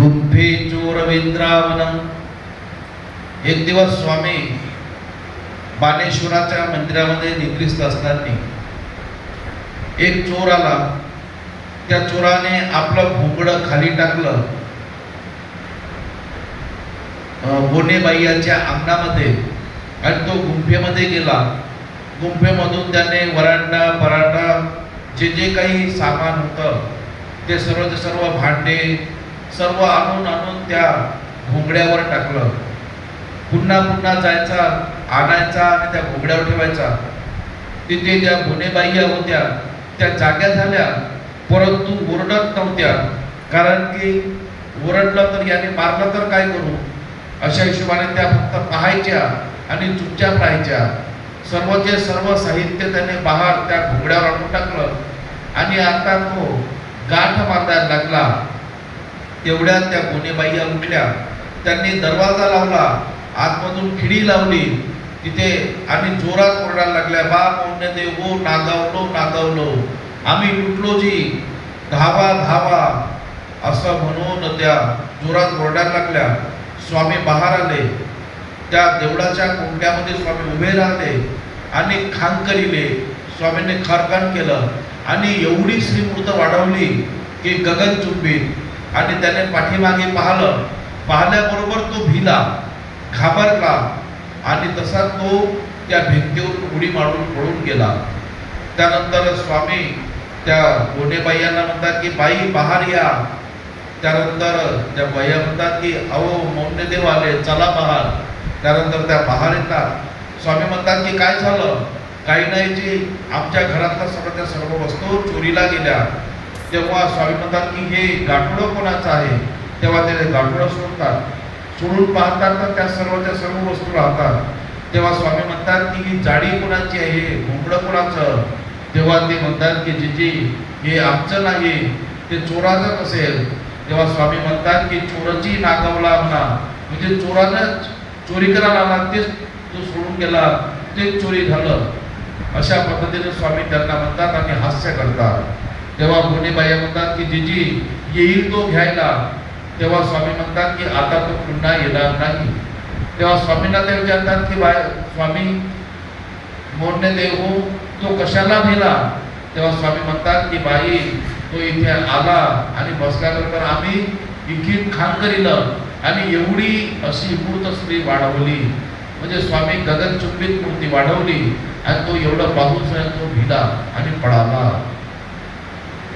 गुंफे चोरवेंद्रावन. एक दिवस स्वामी बानेश्वराच्या मंदिरामध्ये निग्रिस्त असताना एक चोर आला. त्या चोराने आपलं भोंगडं खाली टाकलं. अं, बोनेबाईयाच्या अंगणामध्ये आणि तो गुंफेमध्ये गेला. गुंफेमधून त्याने वरांडा परांडा जे जे काही सामान होतं ते सर्व सर्व भांडे सर्व आणून आणून त्या घोंगड्यावर टाकलं. पुन्हा पुन्हा जायचा आणायचा आणि त्या घोंगड्यावर ठेवायचा. तिथे ज्या गुन्हेबाह्य होत्या. त्या जाग्या झाल्या. परंतु ओरडत नव्हत्या. कारण की ओरडलं तर याने मारलं तर काय करू? अशा हिशोबाने त्या फक्त पाहायच्या आणि चुपचाप राहायच्या. सर्वचे सर्व साहित्य त्याने बाहेर त्या घोंगड्यावर आणून टाकलं. आणि आता तो गाठ मारायला लागला. तेवढ्यात त्या गुणेबाईया उठल्या त्यांनी दरवाजा लावला आतमधून खिडी लावली. तिथे आणि जोरात ओरडायला लागल्या बा कोण देवो हो नागावलो नागावलो. आम्ही लुटलो जी? धावा धावा. असं म्हणून त्या जोरात ओरडायला लागल्या. स्वामी बाहेर आले. त्या देवळाच्या कोंड्यामध्ये स्वामी उभे राहिले आणि खान करिले. स्वामींनी खारखान केलं आणि एवढी श्रीमूर्त वाढवली की गगनचुंबी आणि त्याने पाठीमागे पाहिलं. पाहिल्याबरोबर तो भिला घाबरला आणि तसा तो त्या भिंतीवर उडी मारून पळून गेला. त्यानंतर स्वामी त्या गोनेबाईयांना म्हणतात की बाई बाहेर या. त्यानंतर त्या बाया म्हणतात की अहो मौन्यदेव आले चला बाहेर त्यानंतर त्या बाहेर येतात. स्वामी म्हणतात की काय झालं? काही नाही जी आमच्या घरातल्या सगळं त्या सर्व वस्तू चोरीला गेल्या. तेव्हा स्वामी म्हणतात की हे गाठोडं कोणाचं आहे? तेव्हा ते गाठोडं सोडतात. सोडून पाहतात तर त्या सर्वच्या सर्व वस्तू राहतात. तेव्हा स्वामी म्हणतात की ही जाडी कोणाची आहे? घोंगडं कोणाचं? तेव्हा ते म्हणतात की जीजी हे आमचं नाही. ते चोराचं असेल. तेव्हा स्वामी म्हणतात की चोराची नागवला म्हणा म्हणजे चोरानं चोरी करायला आला तेच तो सोडून गेला. तेच चोरी झालं. अशा पद्धतीने स्वामी त्यांना म्हणतात आणि हास्य करतात. तेव्हा गुन्हेबाई म्हणतात की जिजी येईल तो घ्यायला. तेव्हा स्वामी म्हणतात की आता तो पुन्हा येणार नाही. तेव्हा स्वामींना ते विचारतात की बाय स्वामी मोरणे देव हो, तो कशाला नेला? तेव्हा स्वामी म्हणतात की बाई तो इथे आला आणि बसल्यानंतर आम्ही इकीत खान करीलं आणि एवढी अशी मूर्त स्त्री वाढवली. म्हणजे स्वामी गगनचुंबित मूर्ती वाढवली आणि तो एवढं पाहून तो भिला आणि पळाला.